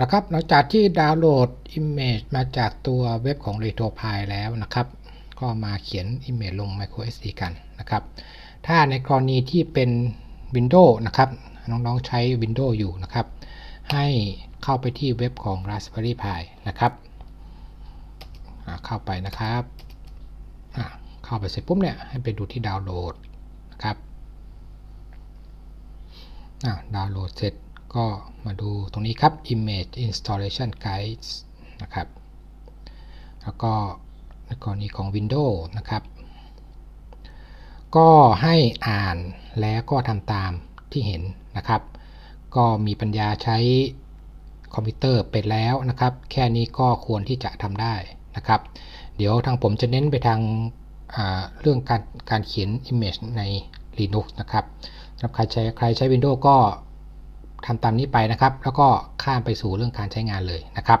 นะครับหลังจากที่ดาวน์โหลด Image มาจากตัวเว็บของ RetroPie แล้วนะครับ ก็มาเขียน Image ลง microSD กันนะครับ ถ้าในกรณีที่เป็น Windows นะครับ น้องๆใช้ Windows อยู่นะครับ ให้เข้าไปที่เว็บของ Raspberry Pi นะครับเข้าไปนะครับ เข้าไปเสร็จปุ๊บเนี่ยให้ไปดูที่ดาวน์โหลดนะครับดาวน์โหลดเสร็จ ก็มาดูตรงนี้ครับ Image Installation Guides นะครับ แล้วก็ในกรณีของ Windows นะครับ ก็ให้อ่านแล้วก็ทำตามที่เห็นนะครับ ก็มีปัญญาใช้คอมพิวเตอร์เป็นแล้วนะครับ แค่นี้ก็ควรที่จะทำได้นะครับ เดี๋ยวทางผมจะเน้นไปทางเรื่องการการเขียน Image ใน Linux นะครับสำหรับใครใช้ใครใช้ Windows ก็ ทำตามนี้ไปนะครับ แล้วก็ข้ามไปสู่เรื่องการใช้งานเลยนะครับ